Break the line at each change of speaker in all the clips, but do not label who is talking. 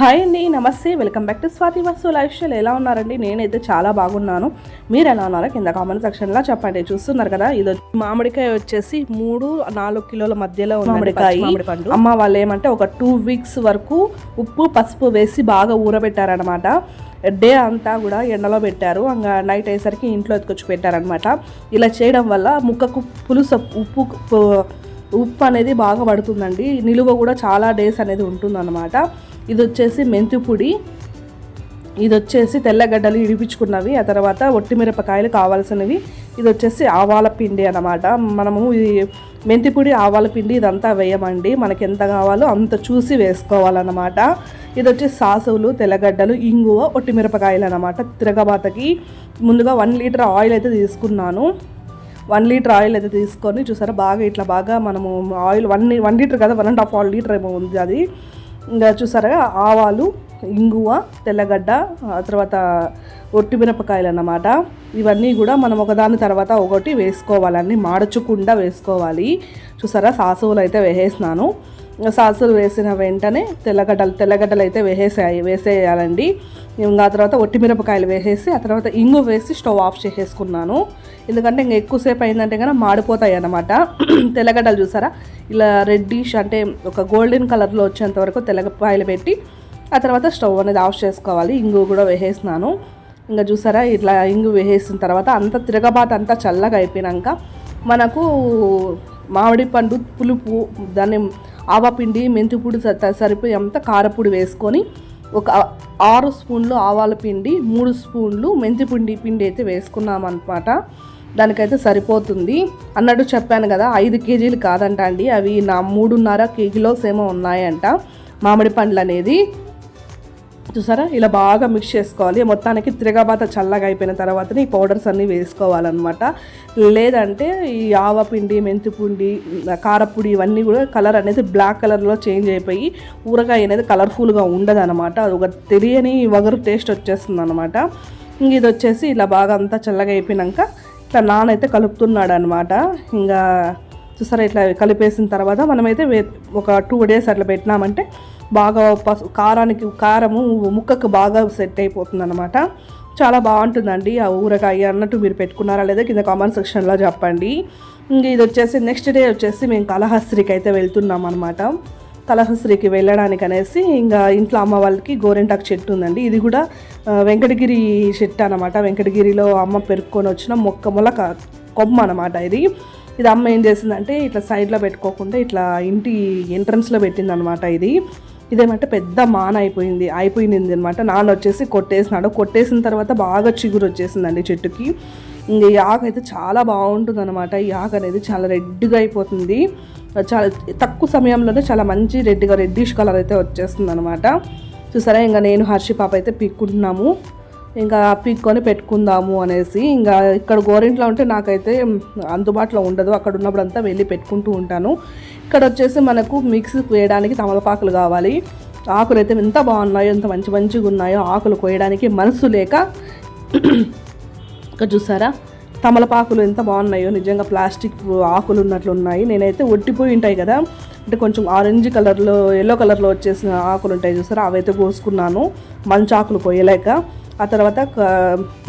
Hi అండి నమస్తే. Welcome back to Swathi వస్తు లైఫ్ స్టైల్. ఎలా ఉన్నారండి? నేనైతే చాలా బాగున్నాను. మీరు ఎలా ఉన్నారో కింద కామెంట్ సెక్షన్లో చెప్పండి. చూస్తున్నారు కదా ఇది వచ్చి- మామిడికాయ వచ్చేసి మూడు నాలుగు కిలోల మధ్యలో మామిడికాయ. అమ్మ వాళ్ళు ఏమంటే ఒక టూ వీక్స్ వరకు ఉప్పు పసుపు వేసి బాగా ఊరబెట్టారనమాట డే అంతా కూడా ఎండలో పెట్టారు. ఇంకా నైట్ అయ్యేసరికి ఇంట్లో ఎత్తుకొచ్చి పెట్టారనమాట ఇలా చేయడం వల్ల ముక్కకు పులుసు ఉప్పు ఉప్పు అనేది బాగా పడుతుందండి. నిలువ కూడా చాలా డేస్ అనేది ఉంటుందన్నమాట. ఇది వచ్చేసి మెంతి పొడి. ఇది వచ్చేసి తెల్లగడ్డలు ఇడిపించుకున్నవి. ఆ తర్వాత ఒట్టిమిరపకాయలు కావాల్సినవి. ఇది వచ్చేసి ఆవాల పిండి అన్నమాట. మనము ఈ మెంతిపొడి ఆవాల పిండి ఇదంతా వేయమండి. మనకి ఎంత కావాలో అంత చూసి వేసుకోవాలన్నమాట. ఇది వచ్చి సాసులు తెల్లగడ్డలు ఇంగువ ఒట్టిమిరపకాయలు అనమాట తిరగబాతకి ముందుగా వన్ లీటర్ ఆయిల్ అయితే తీసుకున్నాను. వన్ లీటర్ ఆయిల్ అయితే తీసుకొని చూసారా? బాగా ఇట్లా బాగా మనము ఆయిల్ వన్ వన్ లీటర్ కదా? One and half all litre ఏమో ఉంది అది. ఇంకా చూసారా ఆవాలు ఇంగువ తెల్లగడ్డ ఆ తర్వాత ఒట్టి మిరపకాయలు అన్నమాట. ఇవన్నీ కూడా మనం ఒకదాని తర్వాత ఒకటి వేసుకోవాలన్నీ మాడచకుండా వేసుకోవాలి. చూసారా? సాసువులు అయితే వేసేసినాను. సాసులు వేసిన వెంటనే తెల్లగడ్డలు తెల్లగడ్డలు అయితే వేసేసాయి వేసేయాలండి. ఇంకా ఆ తర్వాత ఒట్టిమిరపకాయలు వేసేసి ఆ తర్వాత ఇంగు వేసి స్టవ్ ఆఫ్ చేసేసుకున్నాను. ఎందుకంటే ఇంకా ఎక్కువసేపు అయిందంటే కనుక మాడిపోతాయి అన్నమాట. తెల్లగడ్డలు చూసారా? ఇలా రెడ్డిష్ అంటే ఒక గోల్డెన్ కలర్లో వచ్చేంత వరకు తెల్లగపాయలు పెట్టి ఆ తర్వాత స్టవ్ అనేది ఆఫ్ చేసుకోవాలి. ఇంగు కూడా వేసేసినాను. ఇంకా చూసారా? ఇట్లా ఇంగు వేసేసిన తర్వాత అంత తిరగబాత అంతా చల్లగా అయిపోయినాక మనకు మామిడి పండు పులుపు దాన్ని ఆవపిండి మెంతిపొడి స- సరిపోయేంత కారపొడి వేసుకొని ఒక ఆరు స్పూన్లు ఆవాల పిండి మూడు స్పూన్లు మెంతిపిండి పిండి అయితే వేసుకున్నామన్నమాట. దానికైతే సరిపోతుంది. అన్నట్టు చెప్పాను కదా ఐదు కేజీలు కాదంట అండి. అవి నా మూడున్నర కేజీలోస్ ఏమో ఉన్నాయంట. మామిడి పండ్లు అనేది చూసారా? ఇలా బాగా మిక్స్ చేసుకోవాలి. మొత్తానికి తిరగబాత చల్లగా అయిపోయిన తర్వాత ఈ పౌడర్స్ అన్నీ వేసుకోవాలన్నమాట. లేదంటే ఈ ఆవపిండి మెంతిపిండి కారపుడి ఇవన్నీ కూడా కలర్ అనేది బ్లాక్ కలర్లో చేంజ్ అయిపోయి ఊరగాయ అనేది కలర్ఫుల్గా ఉండదు అనమాట అది ఒక తెలియని వగరు టేస్ట్ వచ్చేస్తుంది అనమాట ఇంక ఇది వచ్చేసి ఇలా బాగా అంతా చల్లగా అయిపోయినాక ఇట్లా నానైతే కలుపుతున్నాడు అనమాట ఇంకా చూసారా ఇట్లా కలిపేసిన తర్వాత మనమైతే ఒక టూ డేస్ అట్లా పెట్టినామంటే బాగా పసు కారానికి కారము ముక్కకు బాగా సెట్ అయిపోతుంది అనమాట చాలా బాగుంటుందండి ఆ ఊరగాయ అన్నట్టు మీరు పెట్టుకున్నారా లేదా కింద కామెంట్ సెక్షన్లో చెప్పండి. ఇంక ఇది వచ్చేసి నెక్స్ట్ డే వచ్చేసి మేము కళహస్త్రికి అయితే వెళ్తున్నాం అనమాట కళహస్త్రికి వెళ్ళడానికి అనేసి ఇంకా ఇంట్లో అమ్మ వాళ్ళకి గోరెంటాకు చెట్టు ఉందండి. ఇది కూడా వెంకటగిరి చెట్టు అనమాట వెంకటగిరిలో అమ్మ పెరుక్కొని వచ్చిన మొక్క మొలక కొమ్మ అనమాట ఇది. ఇది అమ్మ ఏం చేసిందంటే ఇట్లా సైడ్లో పెట్టుకోకుండా ఇట్లా ఇంటి ఎంట్రన్స్లో పెట్టిందనమాట ఇది. ఇదేమంటే పెద్ద మాన అయిపోయింది అయిపోయింది అనమాట నాన్న వచ్చేసి కొట్టేసినాడు. కొట్టేసిన తర్వాత బాగా చిగురు వచ్చేసిందండి చెట్టుకి. ఇంక ఈ ఆకు అయితే చాలా బాగుంటుంది అనమాట ఈ ఆకు అనేది చాలా రెడ్గా అయిపోతుంది. చాలా తక్కువ సమయంలోనే చాలా మంచి రెడ్గా రెడ్డిష్ కలర్ అయితే వచ్చేస్తుంది అనమాట చూసారా ఇంకా నేను హర్షి పాప అయితే పీక్కుంటున్నాము. ఇంకా పీక్కొని పెట్టుకుందాము అనేసి ఇంకా ఇక్కడ గోరింట్లో ఉంటే నాకైతే అందుబాటులో ఉండదు. అక్కడ ఉన్నప్పుడు అంతా వెళ్ళి పెట్టుకుంటూ ఉంటాను. ఇక్కడ వచ్చేసి మనకు మిక్స్ వేయడానికి తమలపాకులు కావాలి. ఆకులు అయితే ఎంత బాగున్నాయో ఎంత మంచి మంచిగా ఉన్నాయో ఆకులు కోయడానికి మనసు లేక ఇక్కడ చూసారా? తమలపాకులు ఎంత బాగున్నాయో నిజంగా ప్లాస్టిక్ ఆకులు ఉన్నట్లు ఉన్నాయి. నేనైతే ఒట్టిపోయి ఉంటాయి కదా. అంటే కొంచెం ఆరెంజ్ కలర్లో ఎల్లో కలర్లో వచ్చేసిన ఆకులు ఉంటాయి చూసారా? అవైతే కోసుకున్నాను. మంచి ఆకులు కోయలేక. ఆ తర్వాత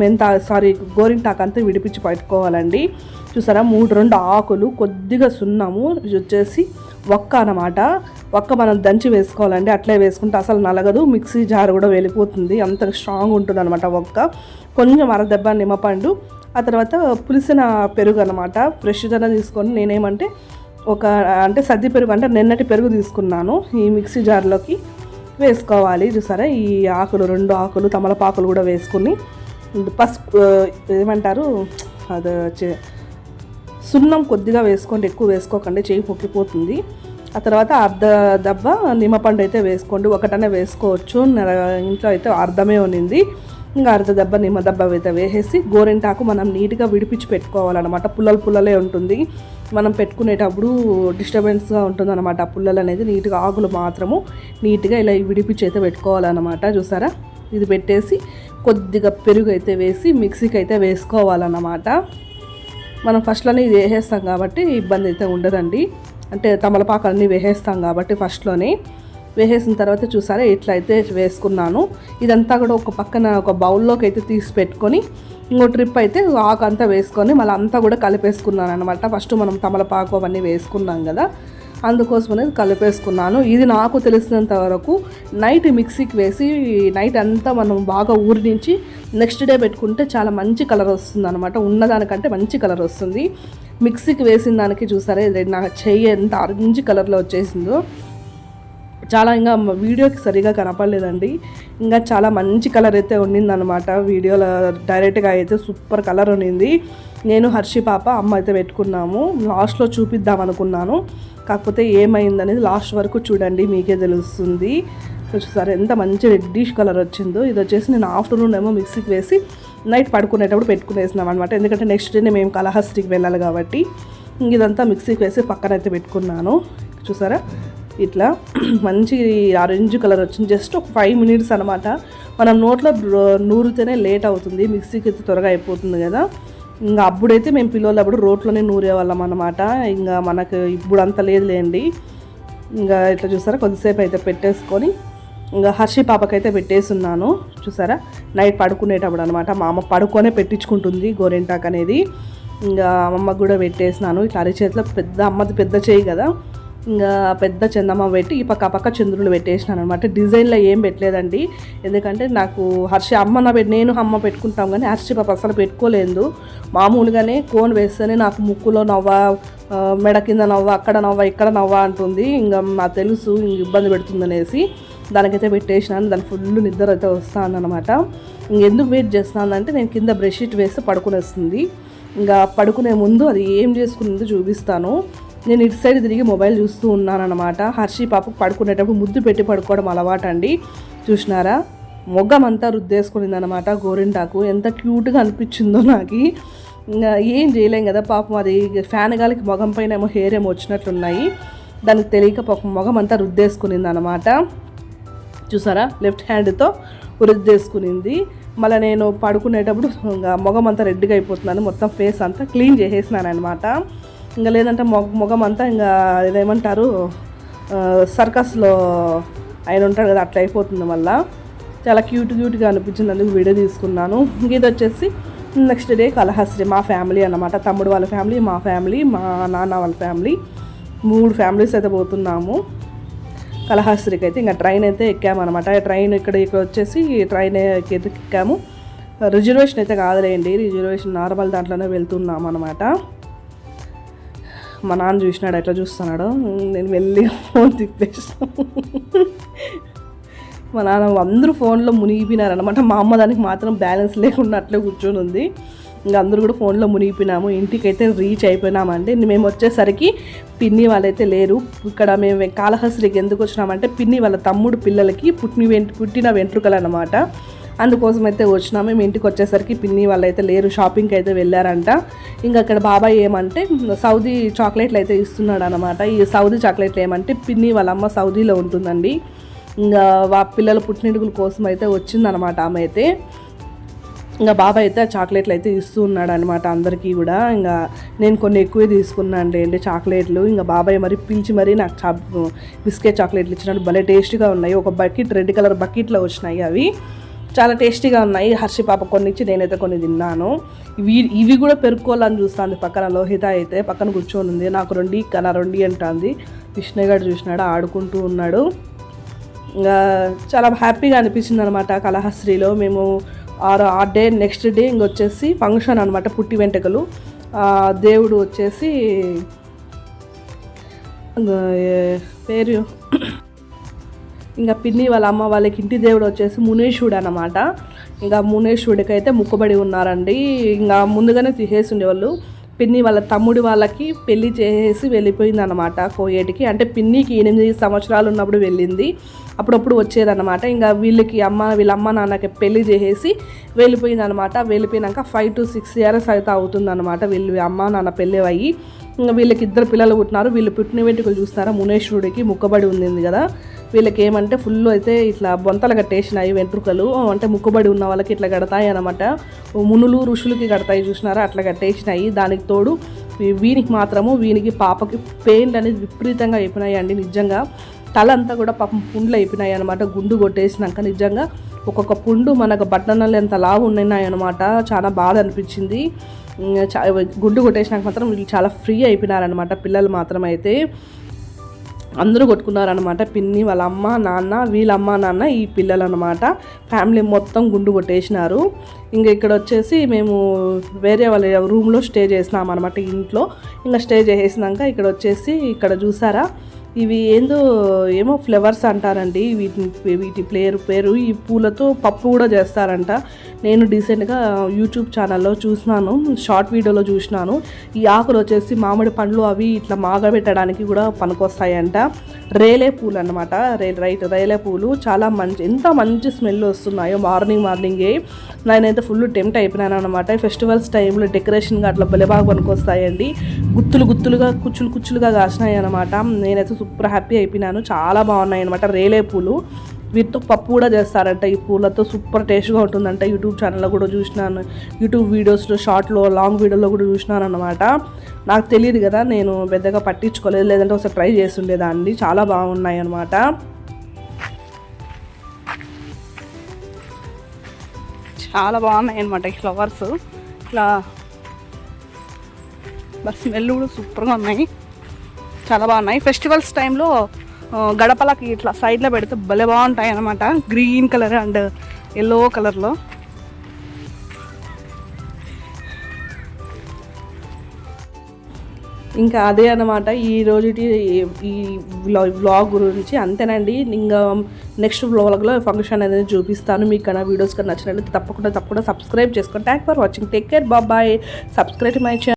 మెంత సారీ గోరింటాకు అంతా విడిపించి పెట్టుకోవాలండి. చూసారా మూడు రెండు ఆకులు కొద్దిగా సున్నాము వచ్చేసి ఒక్క అనమాట ఒక్క మనం దంచి వేసుకోవాలండి అట్లే వేసుకుంటే అసలు నలగదు. మిక్సీ జార్ కూడా వెళ్ళిపోతుంది అంత స్ట్రాంగ్ ఉంటుంది అనమాట ఒక్క కొంచెం అరదెబ్బ నిమ్మపండు ఆ తర్వాత పులిసిన పెరుగు అనమాట ఫ్రెష్గా తీసుకొని నేనేమంటే ఒక అంటే సద్ది పెరుగు అంటే నిన్నటి పెరుగు తీసుకున్నాను ఈ మిక్సీ జార్లోకి. వేసుకోవాలి చూసారా? ఈ ఆకులు రెండు ఆకులు తమలపాకులు కూడా వేసుకుని పసుపు ఏమంటారు? అది సున్నం కొద్దిగా వేసుకోండి ఎక్కువ వేసుకోకండి చేయి పొక్కిపోతుంది. ఆ తర్వాత అర్ధ దెబ్బ నిమ్మపండు అయితే వేసుకోండి ఒకటనే వేసుకోవచ్చు. ఇంట్లో అయితే అర్ధమే ఉన్నింది. ఇంకా అర్ధ దెబ్బ నిమ్మ దెబ్బ అయితే వేసేసి గోరింటాకు మనం నీట్గా విడిపించి పెట్టుకోవాలన్నమాట. పుల్లలు పుల్లలే ఉంటుంది. మనం పెట్టుకునేటప్పుడు డిస్టర్బెన్స్గా ఉంటుంది అనమాట ఆ పుల్లలు అనేది నీట్గా ఆకులు మాత్రము నీట్గా ఇలా విడిపించి అయితే పెట్టుకోవాలన్నమాట. చూసారా? ఇది పెట్టేసి కొద్దిగా పెరుగు అయితే వేసి మిక్సీకి అయితే వేసుకోవాలన్నమాట. మనం ఫస్ట్లోనే ఇది వేసేస్తాం కాబట్టి ఇబ్బంది అయితే ఉండదండి. అంటే తమలపాకు అన్నీ వేసేస్తాం కాబట్టి ఫస్ట్లోనే వేసేసిన తర్వాత చూసారా? ఇట్లా అయితే వేసుకున్నాను. ఇదంతా కూడా ఒక పక్కన ఒక బౌల్లోకి అయితే తీసి పెట్టుకొని ఇంకో ట్రిప్ అయితే ఆకు అంతా వేసుకొని మళ్ళీ అంతా కూడా కలిపేసుకున్నాను అనమాట ఫస్ట్ మనం తమలపాకు అవన్నీ వేసుకున్నాం కదా అందుకోసం అనేది కలిపేసుకున్నాను. ఇది నాకు తెలిసినంత వరకు నైట్ మిక్సీకి వేసి నైట్ అంతా మనం బాగా ఊరినించి నెక్స్ట్ డే పెట్టుకుంటే చాలా మంచి కలర్ వస్తుంది అనమాట ఉన్నదానికంటే మంచి కలర్ వస్తుంది. మిక్సీకి వేసిన దానికి చూసారా ఇది నా చెయ్యి ఎంత ఆరెంజ్ కలర్లో వచ్చేసిందో. చాలా ఇంకా వీడియోకి సరిగా కనపడలేదండి. ఇంకా చాలా మంచి కలర్ అయితే ఉండిందనమాట వీడియోలో డైరెక్ట్గా అయితే సూపర్ కలర్ ఉండింది నేను హర్షి పాప అమ్మ అయితే పెట్టుకున్నాము. లాస్ట్లో చూపిద్దాం అనుకున్నాను. కాకపోతే ఏమైందనేది లాస్ట్ వరకు చూడండి మీకే తెలుస్తుంది. చూసారు ఎంత మంచి రెడ్డిష్ కలర్ వచ్చిందో. ఇది వచ్చేసి నేను ఆఫ్టర్నూన్ ఏమో మిక్సీకి వేసి నైట్ పడుకునేటప్పుడు పెట్టుకునేసినాం అనమాట ఎందుకంటే నెక్స్ట్ డే మేము కలహస్టికి వెళ్ళాలి కాబట్టి. ఇదంతా మిక్సీకి వేసి పక్కన అయితే పెట్టుకున్నాను. చూసారా? ఇట్లా మంచి ఆరెంజ్ కలర్ వచ్చింది. జస్ట్ ఒక ఫైవ్ మినిట్స్ అనమాట మనం నోట్లో నూరితేనే లేట్ అవుతుంది. మిక్సీకి అయితే త్వరగా అయిపోతుంది కదా. ఇంకా అప్పుడైతే మేము పిల్లలు అప్పుడు రోట్లోనే నూరేవాళ్ళం అనమాట ఇంకా మనకు ఇప్పుడు అంత లేదులేండి. ఇంకా ఇట్లా చూసారా? కొద్దిసేపు అయితే పెట్టేసుకొని ఇంకా హర్షి పాపకైతే పెట్టేస్తున్నాను చూసారా? నైట్ పడుకునేటప్పుడు అనమాట మా అమ్మ పడుకొనే పెట్టించుకుంటుంది గోరింటాక్ అనేది. ఇంకా అమ్మమ్మకు కూడా పెట్టేసినాను. ఇట్లా అరిచేతిలో పెద్ద అమ్మది పెద్ద చేయి కదా. ఇంకా పెద్ద చందమ్మ పెట్టి ఈ పక్క ఆ పక్క చంద్రులు పెట్టేసినాను అనమాట డిజైన్లో ఏం పెట్టలేదండి. ఎందుకంటే నాకు హర్షి అమ్మ నా పెట్టి నేను అమ్మ పెట్టుకుంటాం కానీ హర్షి పాప అసలు పెట్టుకోలేదు. మామూలుగానే కోన్ వేస్తేనే నాకు ముక్కులో నవ్వ మెడ కింద నవ్వ అక్కడ నవ్వ ఇక్కడ నవ్వ అంటుంది. ఇంకా నాకు తెలుసు ఇంక ఇబ్బంది పెడుతుందనేసి దానికైతే పెట్టేసినాను. దాని ఫుల్ నిద్ర అయితే వస్తుంది అనమాట ఇంకెందుకు వెయిట్ చేస్తున్నానంటే నేను కింద బ్రషీట్ వేస్తే పడుకునేస్తుంది. ఇంకా పడుకునే ముందు అది ఏం చేసుకునేదో చూపిస్తాను. నేను ఇటు సైడ్ తిరిగి మొబైల్ చూస్తూ ఉన్నాను అనమాట హర్షి పాపకు పడుకునేటప్పుడు ముద్దు పెట్టి పడుకోవడం అలవాటు అండి చూసినారా? మొగ్గమంతా రుద్దేసుకునింది అనమాట గోరింటాకు. ఎంత క్యూట్గా అనిపించిందో నాకు. ఏం చేయలేం కదా పాపం అది ఫ్యాన్ గాలికి మొగం పైన ఏమో హెయిర్ ఏమో వచ్చినట్లున్నాయి. దానికి తెలియక పాపం మొగం అంతా రుద్దేసుకునింది అనమాట చూసారా? లెఫ్ట్ హ్యాండ్తో రుద్దేసుకునింది. మళ్ళీ నేను పడుకునేటప్పుడు ఇంకా మొగం అంతా రెడ్గా అయిపోతున్నాను మొత్తం ఫేస్ అంతా క్లీన్ చేసేసినాను అనమాట ఇంకా లేదంటే మొగ మొగం అంతా ఇంకా ఇదేమంటారు సర్కస్లో ఆయన ఉంటాడు కదా అట్లా అయిపోతుంది మళ్ళీ. చాలా క్యూట్ క్యూట్గా అనిపించింది అందుకు వీడియో తీసుకున్నాను. ఇంక ఇది వచ్చేసి నెక్స్ట్ డే కలహస్రీ మా ఫ్యామిలీ అన్నమాట. తమ్ముడు వాళ్ళ ఫ్యామిలీ మా ఫ్యామిలీ మా నాన్న వాళ్ళ ఫ్యామిలీ. మూడు ఫ్యామిలీస్ అయితే పోతున్నాము. కలహాస్త్రికి అయితే ఇంకా ట్రైన్ అయితే ఎక్కామన్నమాట. ట్రైన్ ఇక్కడ ఇక్కడ వచ్చేసి ట్రైన్ ఎక్కాము. రిజర్వేషన్ అయితే కాదులేండి. రిజర్వేషన్ నార్మల్ దాంట్లోనే వెళ్తున్నాం అనమాట మా నాన్న చూసినాడు ఎట్లా చూస్తున్నాడు. నేను వెళ్ళి ఫోన్ తిప్పేసాను. మా నాన్న అందరూ ఫోన్లో మునిగిపోయినారనమాట మా అమ్మ దానికి మాత్రం బ్యాలెన్స్ లేకుండా అట్లే కూర్చొని ఉంది. ఇంకా అందరూ కూడా ఫోన్లో మునిగిపోయినాము. ఇంటికి అయితే రీచ్ అయిపోయినామండి మేము వచ్చేసరికి పిన్ని వాళ్ళైతే లేరు. ఇక్కడ మేము కాళహస్తికి ఎందుకు వచ్చినామంటే పిన్ని వాళ్ళ తమ్ముడు పిల్లలకి పుట్టిన వెంట్ పుట్టిన వెంట్రుకలు అనమాట అందుకోసం అయితే వచ్చినాము మేము ఇంటికి వచ్చేసరికి పిన్ని వాళ్ళు అయితే లేరు షాపింగ్కి అయితే వెళ్ళారంట. ఇంకా అక్కడ బాబాయ్ ఏమంటే సౌదీ చాక్లెట్లు అయితే ఇస్తున్నాడు అనమాట ఈ సౌదీ చాక్లెట్లు ఏమంటే పిన్ని వాళ్ళమ్మ సౌదీలో ఉంటుందండి. ఇంకా వా పిల్లల పుట్టినడుగుల కోసం అయితే వచ్చిందనమాట ఆమె అయితే. ఇంకా బాబాయ్ అయితే ఆ చాక్లెట్లు అయితే ఇస్తూ ఉన్నాడు అనమాట అందరికీ కూడా. ఇంకా నేను కొన్ని ఎక్కువే తీసుకున్నాను అండి చాక్లెట్లు. ఇంకా బాబాయ్ మరి పిలిచి మరీ నాకు చా బిస్కెట్ చాక్లెట్లు ఇచ్చినాడు. భలే టేస్ట్గా ఉన్నాయి. ఒక బకెట్ రెడ్ కలర్ బకెట్లో వచ్చినాయి అవి. చాలా టేస్టీగా ఉన్నాయి. హర్షి పాప కొన్ని ఇచ్చి నేనైతే కొన్ని తిన్నాను. ఇవి ఇవి కూడా పెరుక్కోవాలని చూస్తాను పక్కన లోహిత అయితే. పక్కన కూర్చొని ఉంది. నాకు రెండి కన రెండి అంటుంది. విష్ణుగాడు చూసినాడు ఆడుకుంటూ ఉన్నాడు. ఇంకా చాలా హ్యాపీగా అనిపించింది అనమాట కళహస్త్రిలో. మేము ఆరు ఆ డే నెక్స్ట్ డే ఇంకొచ్చేసి ఫంక్షన్ అనమాట పుట్టి వెంటకలు దేవుడు వచ్చేసి పేరు? ఇంకా పిన్ని వాళ్ళ అమ్మ వాళ్ళకి ఇంటి దేవుడు వచ్చేసి మునేశ్వరుడు అనమాట ఇంకా మునేశ్వరుడికి అయితే ముక్కుబడి ఉన్నారండి. ఇంకా ముందుగానే తీసేసి ఉండేవాళ్ళు పిన్ని వాళ్ళ తమ్ముడి వాళ్ళకి పెళ్ళి చేసేసి వెళ్ళిపోయింది అనమాట కోయేటికి. అంటే పిన్నికి ఎనిమిది సంవత్సరాలు ఉన్నప్పుడు వెళ్ళింది. అప్పుడప్పుడు వచ్చేదనమాట ఇంకా వీళ్ళకి అమ్మ వీళ్ళ అమ్మ నాన్నకి పెళ్ళి చేసేసి వెళ్ళిపోయింది అనమాట వెళ్ళిపోయినాక ఫైవ్ టు సిక్స్ ఇయర్స్ అయితే అవుతుందన్నమాట వీళ్ళు అమ్మ నాన్న పెళ్ళి అయ్యి. వీళ్ళకి ఇద్దరు పిల్లలు పుట్టినారు. వీళ్ళు పుట్టిన వెంట్రుకలు చూస్తారా? మునేశ్వరుడికి ముక్కబడి ఉంది కదా. వీళ్ళకి ఏమంటే ఫుల్ అయితే ఇట్లా బొంతలు కట్టేసినాయి వెంట్రుకలు. అంటే ముక్కుబడి ఉన్న వాళ్ళకి ఇట్లా కడతాయి అనమాట మునులు ఋషులకి కడతాయి చూసినారా? అట్లా కట్టేసినాయి. దానికి తోడు వీనికి మాత్రము వీనికి పాపకి పెయింట్ అనేది విపరీతంగా అయిపోయినాయి అండి నిజంగా. తల అంతా కూడా పాపం పుండ్లు అయిపోయినాయి అనమాట గుండు కొట్టేసినాక నిజంగా ఒక్కొక్క పుండు మనకు బట్టనలు ఎంత లావు ఉన్నాయి అనమాట చాలా బాధ అనిపించింది. గుండు కొట్టేసినాక మాత్రం వీళ్ళు చాలా ఫ్రీ అయిపోయినారనమాట పిల్లలు మాత్రం అయితే అందరూ కొట్టుకున్నారనమాట పిన్ని వాళ్ళ అమ్మ నాన్న వీళ్ళమ్మ నాన్న ఈ పిల్లలు అనమాట ఫ్యామిలీ మొత్తం గుండు కొట్టేసినారు. ఇంకా ఇక్కడ వచ్చేసి మేము వేరే వాళ్ళ రూమ్లో స్టే చేసినాం అనమాట ఇంట్లో. ఇంకా స్టే చేసేసినాక ఇక్కడ వచ్చేసి ఇక్కడ చూసారా? ఇవి ఏందో ఏమో ఫ్లవర్స్ అంటారండి. వీటి వీటి పేరు పేరు ఈ పూలతో పప్పు కూడా చేస్తారంట. నేను డీసెంట్గా యూట్యూబ్ ఛానల్లో చూసినాను షార్ట్ వీడియోలో చూసినాను. ఈ ఆకులు వచ్చేసి మామిడి పండ్లు అవి ఇట్లా మాగబెట్టడానికి కూడా పనికొస్తాయంట. రేలే పూలు అనమాట రే రైట్ రేలే పూలు. చాలా మంచి ఎంత మంచి స్మెల్ వస్తున్నాయో మార్నింగ్ మార్నింగే. నేనైతే ఫుల్ టెంప్ట్ అయిపోయినాను అనమాట ఫెస్టివల్స్ టైంలో డెకరేషన్గా అట్లా భలే బాగా పనికొస్తాయండి. గుత్తులు గుత్తులుగా కుచ్చులు కుచ్చులుగా కాసినాయి అనమాట నేనైతే సూపర్ హ్యాపీ అయిపోయినాను. చాలా బాగున్నాయి అనమాట రేలే పూలు. వీటితో పప్పు కూడా చేస్తారంట ఈ పూలతో. సూపర్ టేస్ట్గా ఉంటుందంట. యూట్యూబ్ ఛానల్లో కూడా చూసినాను. యూట్యూబ్ వీడియోస్లో షార్ట్లో లాంగ్ వీడియోలో కూడా చూసినాను అనమాట నాకు తెలియదు కదా నేను పెద్దగా పట్టించుకోలేదు. లేదంటే ఒకసారి ట్రై చేసి ఉండేదాన్ని చాలా బాగున్నాయి అనమాట చాలా బాగున్నాయి అనమాట ఈ ఫ్లవర్స్. ఇట్లా బస్ స్మెల్ కూడా సూపర్గా ఉన్నాయి. చాలా బాగున్నాయి. ఫెస్టివల్స్ టైంలో గడపలకి ఇట్లా సైడ్లో పెడితే భలే బాగుంటాయి అనమాట గ్రీన్ కలర్ అండ్ ఎల్లో కలర్లో ఇంకా అదే అనమాట ఈ రోజుటి ఈ వ్లాగ్ గురించి అంతేనండి. ఇంకా నెక్స్ట్ వ్లాగ్లో ఫంక్షన్ అనేది చూపిస్తాను. మీకు కన్నా వీడియోస్ కన్నా నచ్చినట్లయితే తప్పకుండా తప్పకుండా సబ్స్క్రైబ్ చేసుకోండి. Thank for watching take care బాబాయ్ సబ్స్క్రైబ్ మై ఛానల్